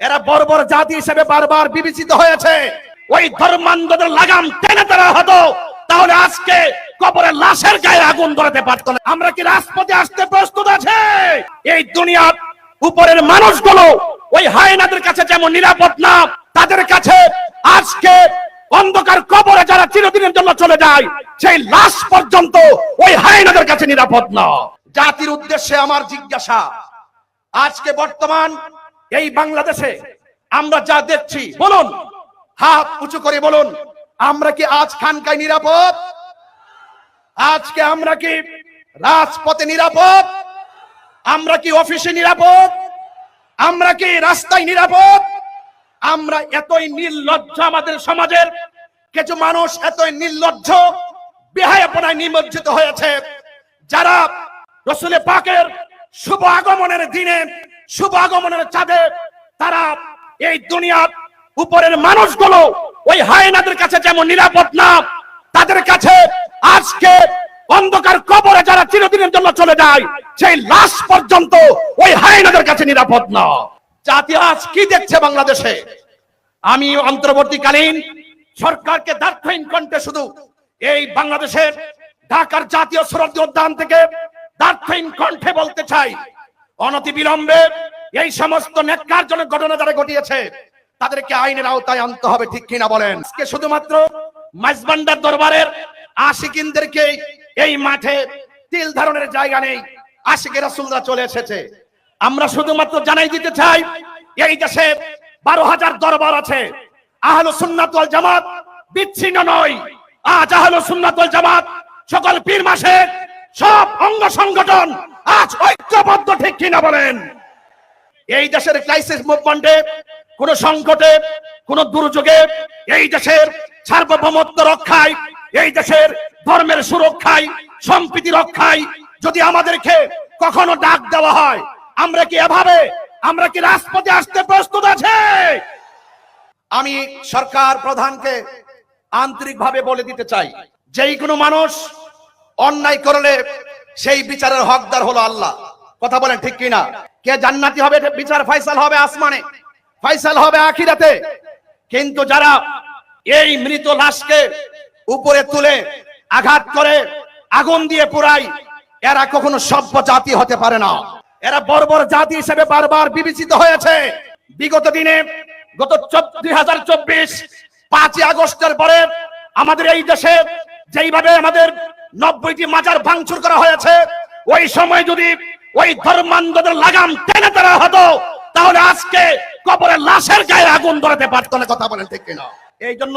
এরা বর্বর জাতি হিসেবে বারবার বিবেচিত হয়েছে। ওই ধর্মান্ধদের লাগাম টেনে তারা হতো। তাহলে আজকে কবরের লাশের গায়ে আগুন ধরাতে পারতো না। আমরা কি রাজপথে আসতে প্রস্তুত আছে? এই দুনিয়ার উপরের মানুষগুলো ওই হায়নাদের কাছে যেমন নিরাপদ না, তাদের কাছে আজকে অন্ধকার কবরে যারা চিরদিনের জন্য চলে যায়, সেই লাশ পর্যন্ত ওই হায়নাদের কাছে নিরাপদ না। জাতির উদ্দেশ্যে আমার জিজ্ঞাসা, আজকে বর্তমান এই বাংলাদেশে আমরা যা দেখছি, বলুন। হাত উঁচু করে বলুন, আমরা কি আজ খানকায় নিরাপদ? আজকে আমরা কি রাজপথে নিরাপদ? আমরা কি অফিসে নিরাপদ? আমরা কি রাস্তায় নিরাপদ? আমরা এতই নির্লজ্জ আমাদের সমাজের, কিছু মানুষ এতই নির্লজ্জ, বেহায়াপনায় নিমজ্জিত হয়েছে, যারা রসুলে পাকের শুভ আগমনের দিনে শুভ আগমনের চাঁদে তারা এই দুনিয়ার উপরের মানুষগুলো ওই হায়নাদের কাছে যেমন নিরাপদ না, তাদের কাছে আজকে অন্ধকার কবরে যারা চিরদিনের জন্য চলে যায়, সেই লাশ পর্যন্ত ওই হায়নাদের কাছে নিরাপদ না। জাতি আজ কি দেখছে বাংলাদেশে? আমি অন্তর্বর্তীকালীন সরকারকে দার্থহীন কণ্ঠে শুধু এই বাংলাদেশের ঢাকার জাতীয় সুরক্ষা উদ্যান থেকে দার্থহীন কণ্ঠে বলতে চাই অনতি বিলম্বে এই সমস্ত নেককারজনক ঘটনা যারা ঘটিয়েছে, তাদেরকে আইনের আওতায় আনতে হবে, ঠিক কিনা বলেন? আজকে শুধুমাত্র মাইজবান্ডার দরবারের আশিকিনদেরকে এই মাঠে তিল ধারণের জায়গা নেই আশিকে রাসুলরা চলে এসেছে। আমরা শুধুমাত্র জানাই দিতে চাই, এই দেশে বারো হাজার দরবার আছে। আহলো সুন্নাতুল জামাত বিচ্ছিন্ন নয়। আজ আহলো সুন্নাতুল জামাত সকল পীর মাসে সব অঙ্গ সংগঠন আজ ঐক্যবদ্ধ, ঠিক কিনা বলেন? এই দেশের ক্রাইসিস মুভমেন্টে কোন সংকটে, কোন দুর্যোগে, এই দেশের সার্বভৌমত্ব রক্ষায়, এই দেশের ধর্মের সুরক্ষায়, সম্প্রীতি রক্ষায় যদি আমাদেরকে কখনো ডাক দেওয়া হয়, আমরা কি এভাবে, আমরা কি রাজপথে আসতে প্রস্তুত আছে? আমি সরকার প্রধানকে আন্তরিকভাবে বলে দিতে চাই, যেই কোনো মানুষ অন্যায় করলে সেই বিচারের হকদার হলো আল্লাহ। কথা বলেন ঠিক কিনা? কে জান্নাতি হবে বিচার ফয়সাল হবে আসমানে? ফয়সাল হবে আখিরাতে। কিন্তু যারা এই মৃত লাশকে উপরে তুলে আঘাত করে, আগুন দিয়ে পুরাই এরা কখনো সভ্য জাতি হতে পারে না। এরা বর্বর জাতি হিসেবে বারবার বিবেচিত হয়েছে। বিগত দিনে, গত দুই হাজার চব্বিশ, পাঁচই আগস্টের পরে আমাদের এই দেশে যেইভাবে আমাদের নব্বইটি মাজার ভাঙচুর করা হয়েছে, ওই সময় যদি ওই ধর্মান্ধদের লাগাম টেনে ধরা হতো। তাহলে আজকে কবরের লাশের গায়ে আগুন ধরাতে পারতো না, কথা বলেন ঠিক কিনা? এই জন্য